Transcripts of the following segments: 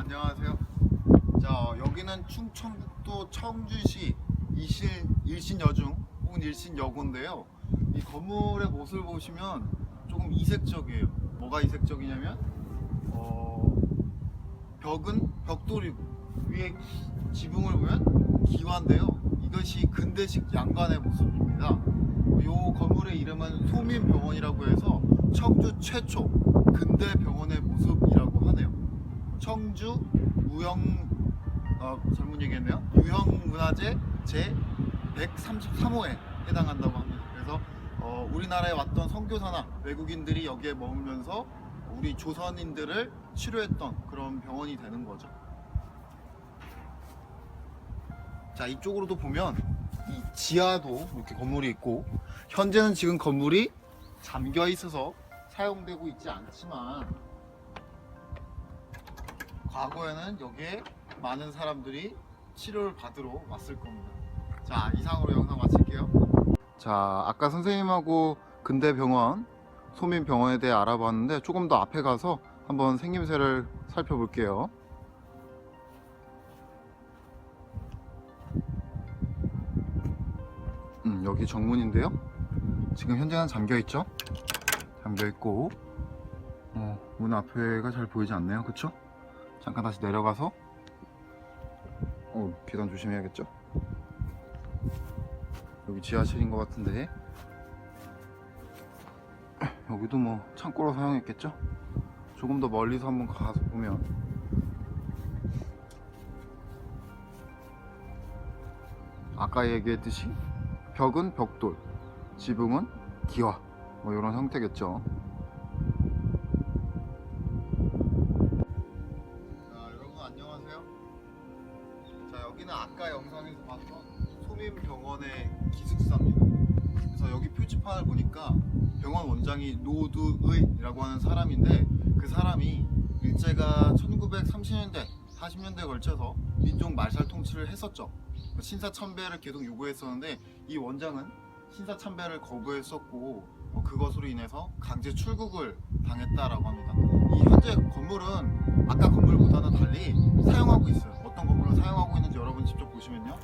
안녕하세요. 자 여기는 충청북도 청주시 이실 일신여중 혹은 일신여고인데요. 이 건물의 모습을 보시면 조금 이색적이에요. 뭐가 이색적이냐면 어, 벽은 벽돌이고 위에 기- 지붕을 보면 기와인데요. 이것이 근대식 양관의 모습입니다. 이 건물의 이름은 소민병원이라고 해서 청주 최초 근대 병원의. 청주 무형 어, 잘못 얘기했네요. 유형문화재 제 133호에 해당한다고 합니다. 그래서 어, 우리나라에 왔던 선교사나 외국인들이 여기에 머물면서 우리 조선인들을 치료했던 그런 병원이 되는 거죠. 자 이쪽으로도 보면 이 지하도 이렇게 건물이 있고 현재는 지금 건물이 잠겨 있어서 사용되고 있지 않지만 과거에는 여기에 많은 사람들이 치료를 받으러 왔을 겁니다. 자, 이상으로 영상 마칠게요. 자, 아까 선생님하고 근대병원, 소민병원에 대해 알아봤는데 조금 더 앞에 가서 한번 생김새를 살펴볼게요. 음, 여기 정문인데요. 지금 현재는 잠겨 있죠? 잠겨 있고, 어, 문 앞에가 잘 보이지 않네요. 그쵸? 잠깐 다시 내려가서 어, 계단 조심해야겠죠? 여기 지하실인 것 같은데 여기도 뭐 창고로 사용했겠죠? 조금 더 멀리서 한번 가서 보면 아까 얘기했듯이 벽은 벽돌, 지붕은 기와 뭐 이런 형태겠죠. 안녕하세요. 자, 여기는 아까 영상에서 봤던 소민병원의 기숙사입니다. 그래서 여기 표지판을 보니까 병원 원장이 노두의라고 하는 사람인데 그 사람이 일제가 1930년대, 40년대에 걸쳐서 민족 말살 통치를 했었죠. 신사참배를 계속 요구했었는데 이 원장은 신사참배를 거부했었고 어, 그것으로 인해서 강제 출국을 당했다라고 합니다. 이 현재 건물은 아까 건물보다는 달리 사용하고 있어요. 어떤 건물을 사용하고 있는지 여러분 직접 보시면요.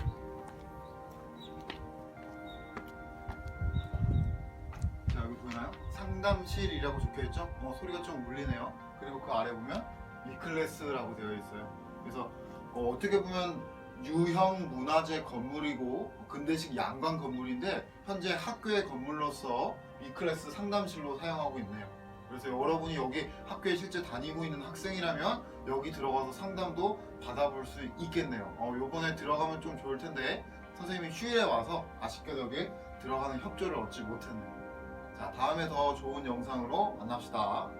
자 여기 보이나요? 상담실이라고 적혀있죠? 어, 소리가 좀 울리네요. 그리고 그 아래 보면 이클래스라고 되어 있어요. 그래서 어, 어떻게 보면 유형 문화재 건물이고 근대식 양관 건물인데 현재 학교의 건물로서 B클래스 상담실로 사용하고 있네요. 그래서 여러분이 여기 학교에 실제 다니고 있는 학생이라면 여기 들어가서 상담도 받아볼 수 있겠네요. 어, 요번에 들어가면 좀 좋을 텐데 선생님이 휴일에 와서 아쉽게도 여기 들어가는 협조를 얻지 못했네요. 자, 다음에 더 좋은 영상으로 만납시다.